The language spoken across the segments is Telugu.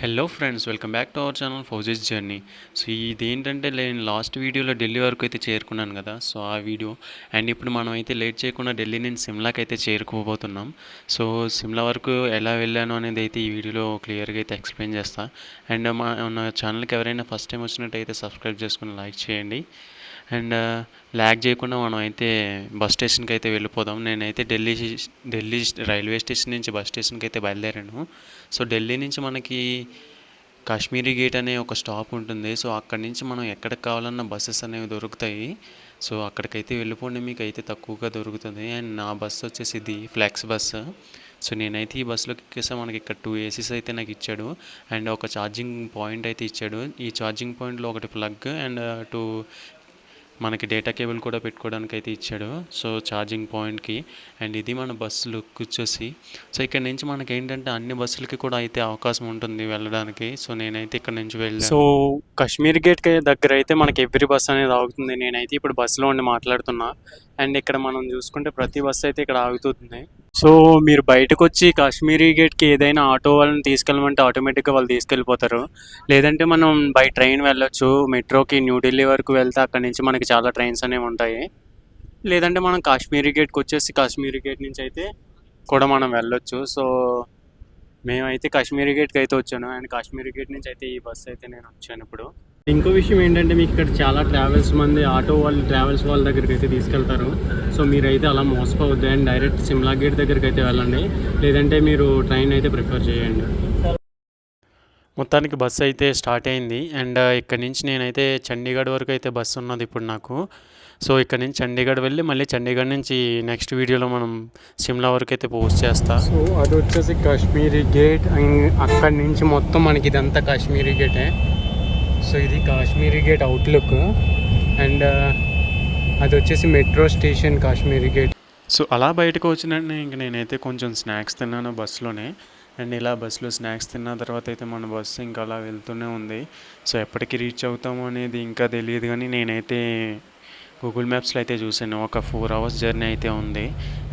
Hello friends welcome back to our channel ఫౌజెస్ journey so ఇదేంటంటే నేను లాస్ట్ వీడియోలో ఢిల్లీ వరకు అయితే చేరుకున్నాను కదా. సో ఆ వీడియో అండ్ ఇప్పుడు మనం అయితే లేట్ చేయకుండా ఢిల్లీ నుంచి సిమ్లాకి అయితే చేరుకోబోతున్నాం. సో సిమ్లా వరకు ఎలా వెళ్ళాను అనేది అయితే ఈ వీడియోలో క్లియర్గా అయితే ఎక్స్ప్లెయిన్ చేస్తా. అండ్ మా నా ఛానల్కి ఎవరైనా ఫస్ట్ టైం వచ్చినట్టయితే సబ్స్క్రైబ్ చేసుకుని లైక్ చేయండి. అండ్ ల్యాగ్ చేయకుండా మనం అయితే బస్ స్టేషన్కి అయితే వెళ్ళిపోదాం. నేనైతే ఢిల్లీ ఢిల్లీ రైల్వే స్టేషన్ నుంచి బస్ స్టేషన్కి అయితే బయలుదేరాను. సో ఢిల్లీ నుంచి మనకి కాశ్మీరీ గేట్ అనే ఒక స్టాప్ ఉంటుంది. సో అక్కడి నుంచి మనం ఎక్కడికి కావాలన్న బస్సెస్ అనేవి దొరుకుతాయి. సో అక్కడికైతే వెళ్ళిపోండి. మీకు అయితే తక్కువగా దొరుకుతుంది. అండ్ నా బస్సు వచ్చేసి ఇది ఫ్లెక్స్ బస్సు సో నేనైతే ఈ బస్సులోకి ఎక్కేసా మనకి ఇక్కడ టూ ఏసీస్ అయితే నాకు ఇచ్చాడు. అండ్ ఒక ఛార్జింగ్ పాయింట్ అయితే ఇచ్చాడు. ఈ ఛార్జింగ్ పాయింట్లో ఒకటి ప్లగ్ అండ్ టూ మనకి డేటా కేబుల్ కూడా పెట్టుకోవడానికి అయితే ఇచ్చాడు. సో ఛార్జింగ్ పాయింట్కి అండ్ ఇది మన బస్సు లుక్ వచ్చేసి సో ఇక్కడ నుంచి మనకి ఏంటంటే అన్ని బస్సులకి కూడా అయితే అవకాశం ఉంటుంది వెళ్ళడానికి. సో నేనైతే ఇక్కడ నుంచి వెళ్ళాను. సో కాశ్మీర్ గేట్ దగ్గర అయితే మనకి ఎవ్రీ బస్ అనేది ఆగుతుంది. నేనైతే ఇప్పుడు బస్సులో ఉండి మాట్లాడుతున్నా. అండ్ ఇక్కడ మనం చూసుకుంటే ప్రతి బస్సు అయితే ఇక్కడ ఆగుతుంది. సో మీరు బయటకు వచ్చి కాశ్మీరీ గేట్కి ఏదైనా ఆటో వాళ్ళని తీసుకెళ్ళమంటే ఆటోమేటిక్గా వాళ్ళు తీసుకెళ్ళిపోతారు. లేదంటే మనం బై ట్రైన్ వెళ్ళొచ్చు మెట్రోకి న్యూఢిల్లీ వరకు వెళ్తే అక్కడ నుంచి మనకి చాలా ట్రైన్స్ అనేవి ఉంటాయి. లేదంటే మనం కాశ్మీరీ గేట్కి వచ్చేసి కాశ్మీరీ గేట్ నుంచి అయితే కూడా మనం వెళ్ళొచ్చు. సో మేమైతే కాశ్మీరీ గేట్కి అయితే వచ్చాను. అండ్ కాశ్మీరీ గేట్ నుంచి అయితే ఈ బస్సు అయితే నేను వచ్చాను ఇప్పుడు. ఇంకో విషయం ఏంటంటే మీకు ఇక్కడ చాలా ట్రావెల్స్ మంది ఆటో వాళ్ళు ట్రావెల్స్ వాళ్ళ దగ్గరికి అయితే తీసుకెళ్తారు. సో మీరైతే అలా మోసపోవద్దు అండ్ డైరెక్ట్ సిమ్లా గేట్ దగ్గరికి అయితే వెళ్ళండి. లేదంటే మీరు ట్రైన్ అయితే ప్రిఫర్ చేయండి. మొత్తానికి బస్సు అయితే స్టార్ట్ అయింది. అండ్ ఇక్కడ నుంచి నేనైతే చండీగఢ్ వరకు అయితే బస్సు ఉన్నది ఇప్పుడు నాకు. సో ఇక్కడ నుంచి చండీగఢ్ వెళ్ళి మళ్ళీ చండీగఢ్ నుంచి నెక్స్ట్ వీడియోలో మనం సిమ్లా వరకు అయితే పోస్ట్ చేస్తా. సో అది వచ్చేసి కాశ్మీరీ గేట్ అక్కడి నుంచి మొత్తం మనకి ఇదంతా కాశ్మీరీ గేటే సో ఇది Kashmiri gate outlook and uh, అది వచ్చేసి metro station Kashmiri gate. So అలా బయటకు వచ్చినట్టు ఇంక నేనైతే కొంచెం స్నాక్స్ తిన్నాను బస్సులోనే. అండ్ ఇలా బస్సులో స్నాక్స్ తిన్న తర్వాత అయితే మన బస్సు ఇంకా అలా వెళ్తూనే ఉంది. సో ఎప్పటికి రీచ్ అవుతాము అనేది ఇంకా తెలియదు కానీ నేనైతే గూగుల్ మ్యాప్స్లో అయితే చూసాను ఒక ఫోర్ అవర్స్ జర్నీ అయితే ఉంది.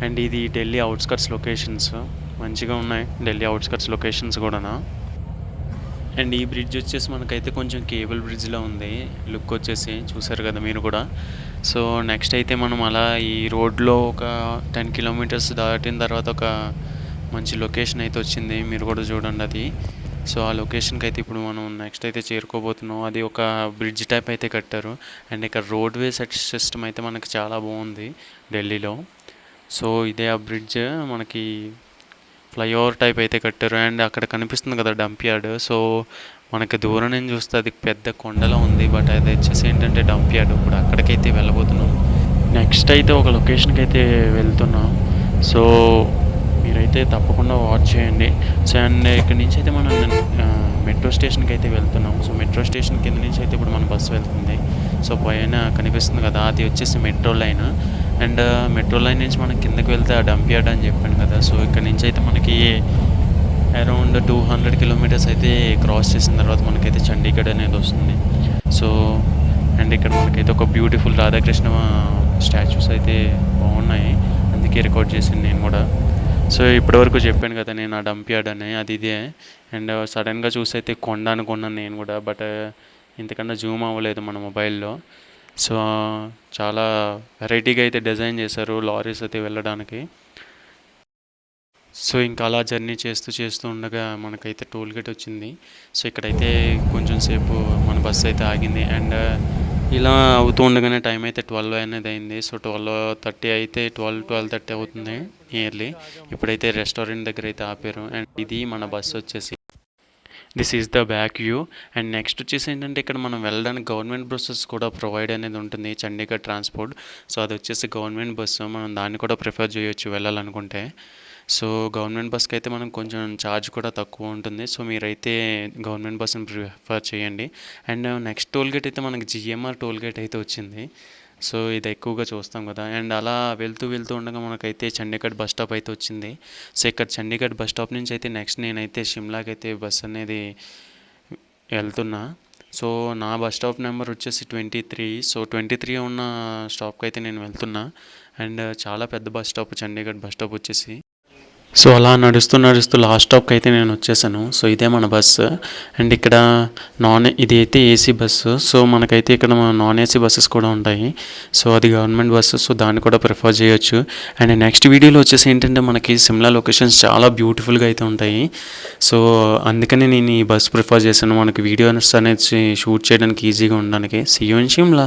అండ్ ఇది ఢిల్లీ అవుట్స్కట్స్ లొకేషన్స్ మంచిగా ఉన్నాయి. ఢిల్లీ అవుట్స్కట్స్ లొకేషన్స్ కూడానా. అండ్ ఈ బ్రిడ్జ్ వచ్చేసి మనకైతే కొంచెం కేబుల్ బ్రిడ్జ్లో ఉంది. లుక్ వచ్చేసి చూసారు కదా మీరు కూడా. సో నెక్స్ట్ అయితే మనం అలా ఈ రోడ్లో ఒక టెన్ కిలోమీటర్స్ దాటిన తర్వాత ఒక మంచి లొకేషన్ అయితే వచ్చింది. మీరు కూడా చూడండి అది. సో ఆ లొకేషన్కి అయితే ఇప్పుడు మనం నెక్స్ట్ అయితే చేరుకోబోతున్నాం. అది ఒక బ్రిడ్జ్ టైప్ అయితే కట్టారు. అండ్ ఇక్కడ రోడ్వే సెట్ సిస్టమ్ అయితే మనకి చాలా బాగుంది ఢిల్లీలో. సో ఇదే ఆ బ్రిడ్జ్ మనకి ఫ్లైఓవర్ టైప్ అయితే కట్టారు. అండ్ అక్కడ కనిపిస్తుంది కదా డంప్ యార్డ్. సో మనకి దూరం నుంచి చూస్తే అది పెద్ద కొండలో ఉంది. బట్ అది వచ్చేసి ఏంటంటే డంప్ యార్డ్ ఇప్పుడు అక్కడికైతే వెళ్ళబోతున్నాం. నెక్స్ట్ అయితే ఒక లొకేషన్కి అయితే వెళ్తున్నాం. సో మీరైతే తప్పకుండా వాచ్ చేయండి. సో అండ్ ఇక్కడ నుంచి అయితే మనం మెట్రో స్టేషన్కి అయితే వెళ్తున్నాం. సో మెట్రో స్టేషన్ కింద నుంచి అయితే ఇప్పుడు మన బస్సు వెళ్తుంది. సో పైన కనిపిస్తుంది కదా అది వచ్చేసి metro line. And metro line నుంచి మనం కిందకి వెళ్తే ఆ డంప్ యార్డ్ అని చెప్పాను కదా సో ఇక్కడ నుంచి అయితే మనకి అరౌండ్ టూ హండ్రెడ్ కిలోమీటర్స్ అయితే క్రాస్ చేసిన తర్వాత మనకైతే చండీగఢ్ అనేది వస్తుంది. సో అండ్ ఇక్కడ మనకైతే ఒక బ్యూటిఫుల్ రాధాకృష్ణ స్టాచ్యూస్ అయితే బాగున్నాయి. అందుకే రికార్డ్ చేసింది నేను కూడా. సో ఇప్పటివరకు చెప్పాను కదా నేను ఆ డంప్ యార్డ్ అని అది ఇదే. అండ్ సడన్గా చూసి అయితే కొండ అనుకున్నాను నేను కూడా బట్ ఇంతకన్నా జూమ్ అవ్వలేదు మన మొబైల్లో. సో చాలా వెరైటీగా అయితే డిజైన్ చేశారు లారీస్ అయితే వెళ్ళడానికి. సో ఇంకా అలా జర్నీ చేస్తూ చేస్తూ ఉండగా మనకైతే టోల్ గేట్ వచ్చింది. సో ఇక్కడైతే కొంచెం సేపు మన బస్సు అయితే ఆగింది. అండ్ ఇలా అవుతూ ఉండగానే టైం అయితే ట్వెల్వ్ అనేది అయింది. సో ట్వెల్వ్ థర్టీ అయితే ట్వెల్వ్ ట్వెల్వ్ థర్టీ అవుతుంది నియర్లీ. ఇప్పుడైతే రెస్టారెంట్ దగ్గర అయితే ఆపారు. అండ్ ఇది మన బస్సు వచ్చేసి this is the back view and next వచ్చేసి ఏంటంటే ఇక్కడ మనం వెళ్ళడానికి గవర్నమెంట్ బస్సెస్ కూడా ప్రొవైడ్ అనేది ఉంటుంది చండీగఢ్ ట్రాన్స్పోర్ట్ సో అది వచ్చేసి గవర్నమెంట్ బస్సు. మనం దాన్ని కూడా ప్రిఫర్ చేయొచ్చు వెళ్ళాలనుకుంటే. సో గవర్నమెంట్ బస్కి అయితే మనం కొంచెం ఛార్జ్ కూడా తక్కువ ఉంటుంది. సో మీరైతే గవర్నమెంట్ బస్సుని ప్రిఫర్ చేయండి. అండ్ నెక్స్ట్ టోల్ గేట్ అయితే మనకి జిఎంఆర్ టోల్ గేట్ అయితే వచ్చింది. సో ఇది ఎక్కువగా చూస్తాం కదా. అండ్ అలా వెళ్తూ వెళ్తూ ఉండగా మనకైతే చండీగఢ్ బస్ స్టాప్ అయితే వచ్చింది. సో ఇక్కడ చండీగఢ్ బస్ స్టాప్ నుంచి అయితే నెక్స్ట్ నేనైతే షిమ్లాకి అయితే బస్ అనేది వెళ్తున్నా. సో నా బస్ స్టాప్ నెంబర్ వచ్చేసి twenty three. So twenty three ఉన్న స్టాప్కి అయితే నేను వెళ్తున్నా. అండ్ చాలా పెద్ద bus stop Chandigarh bus stop వచ్చేసి. సో అలా నడుస్తూ నడుస్తూ లాస్ట్ స్టాప్కి అయితే నేను వచ్చేసాను. సో ఇదే మన బస్సు అండ్ ఇక్కడ నాన్ ఇది అయితే ఏసీ బస్సు సో మనకైతే ఇక్కడ నాన్ ఏసీ బస్సెస్ కూడా ఉంటాయి. సో అది గవర్నమెంట్ బస్సు సో దాన్ని కూడా ప్రిఫర్ చేయొచ్చు. అండ్ నెక్స్ట్ వీడియోలో వచ్చేసి ఏంటంటే మనకి సిమ్లా లొకేషన్స్ చాలా బ్యూటిఫుల్గా అయితే ఉంటాయి. సో అందుకని నేను ఈ బస్సు ప్రిఫర్ చేశాను. మనకి వీడియోస్ అనేది షూట్ చేయడానికి ఈజీగా ఉండడానికి. సియో ఇన్ షిమ్లా